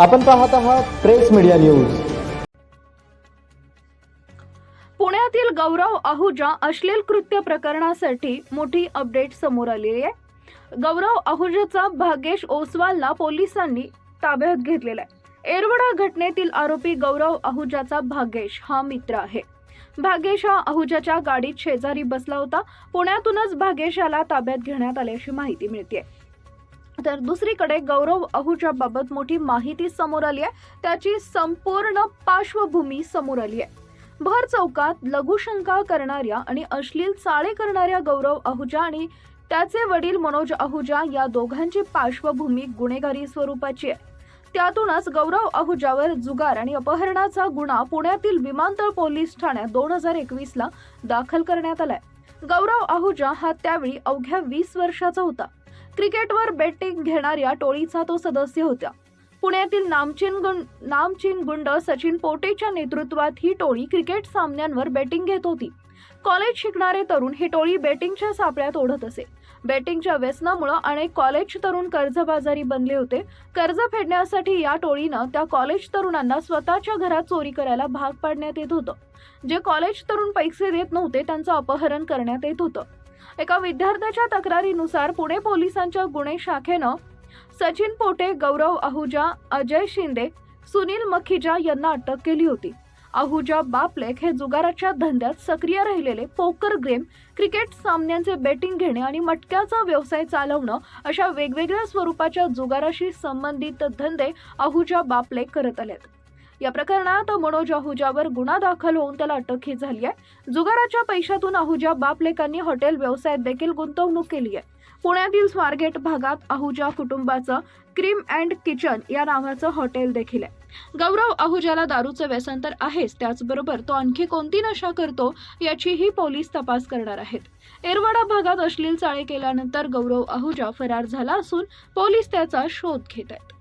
आपण पाहत आहात प्रेस मीडिया न्यूज. पुण्यातील गौरव आहुजा अश्लील कृत्य प्रकरणासाठी मोठी अपडेट समोर आलेली आहे. गौरव आहुजाचा भागेश ओसवालला पोलिसांनी ताब्यात घेतलेला आहे. एरवडा घटनेतील आरोपी गौरव आहुजाचा भागेश हा मित्र आहे. भागेश हा आहुजाच्या गाडीत शेजारी बसला होता. पुण्यातूनच भागेश याला ताब्यात घेण्यात आल्याची माहिती मिळते तर दुसरीकडे गौरव आहुजाबाबत मोठी माहिती समोर आली आहे. त्याची संपूर्ण पार्श्वभूमी समोर आली आहे. भर चौकात लघुशंका करणाऱ्या आणि अश्लील चाळे करणाऱ्या गौरव आहुजा आणि त्याचे वडील मनोज आहुजा या दोघांची पार्श्वभूमी गुन्हेगारी स्वरूपाची आहे. त्यातूनच गौरव आहुजावर जुगार आणि अपहरणाचा गुन्हा पुण्यातील विमानतळ पोलीस ठाण्यात दोन हजार एकवीस ला दाखल करण्यात आलाय. गौरव आहुजा हा त्यावेळी अवघ्या वीस वर्षाचा होता. क्रिकेटवर बेटिंग घेणाऱ्या टोळीचा तो सदस्य होता. पुण्यातील नामचीन गुं नामचीन गुंड सचिन पोटेच्या नेतृत्वात ही टोळी क्रिकेट सामन्यांवर बेटिंग घेत होती. कॉलेज शिकणारे तरुण ही टोळी बेटिंगच्या सापळ्यात ओढत असे. बेटिंगच्या व्यसनामुळे अनेक कॉलेज तरुण कर्जबाजारी बनले होते. कर्ज फेडण्यासाठी या टोळीनं त्या कॉलेज तरुणांना स्वतःच्या घरात चोरी करायला भाग पाडण्यात येत होतं. जे कॉलेज तरुण पैसे देत नव्हते त्यांचं अपहरण करण्यात येत होतं. एका विद्यार्थ्याच्या तक्रारीनुसार पुणे पोलिसांच्या गुन्हे शाखेनं सचिन पोटे गौरव आहुजा अजय शिंदे सुनील मखिजा यांना अटक केली होती. आहुजा बापलेख हे जुगाराच्या धंद्यात सक्रिय राहिलेले पोकर गेम क्रिकेट सामन्यांचे बेटिंग घेणे आणि मटक्याचा व्यवसाय चालवणं अशा वेगवेगळ्या स्वरूपाच्या जुगाराशी संबंधित धंदे आहुजा बापलेख करत आलेत. या प्रकरणात मनोज आहुजावर गुन्हा दाखल होऊन त्याला अटकही झाली आहे. जुगाराच्या पैशातून आहुजा बापलेकांनी हॉटेल व्यवसायात देखील गुंतवणूक केली आहे. पुण्यातील स्वारगेट भागात आहुजा कुटुंबाचं क्रीम अँड किचन या नावाचं हॉटेल देखील आहे. गौरव आहुजाला दारूचं व्यसन तर आहेच त्याचबरोबर तो आणखी कोणती नशा करतो याचीही पोलीस तपास करणार आहेत. एरवाडा भागात अश्लील चाळे केल्यानंतर गौरव आहुजा फरार झाला असून पोलीस त्याचा शोध घेत आहेत.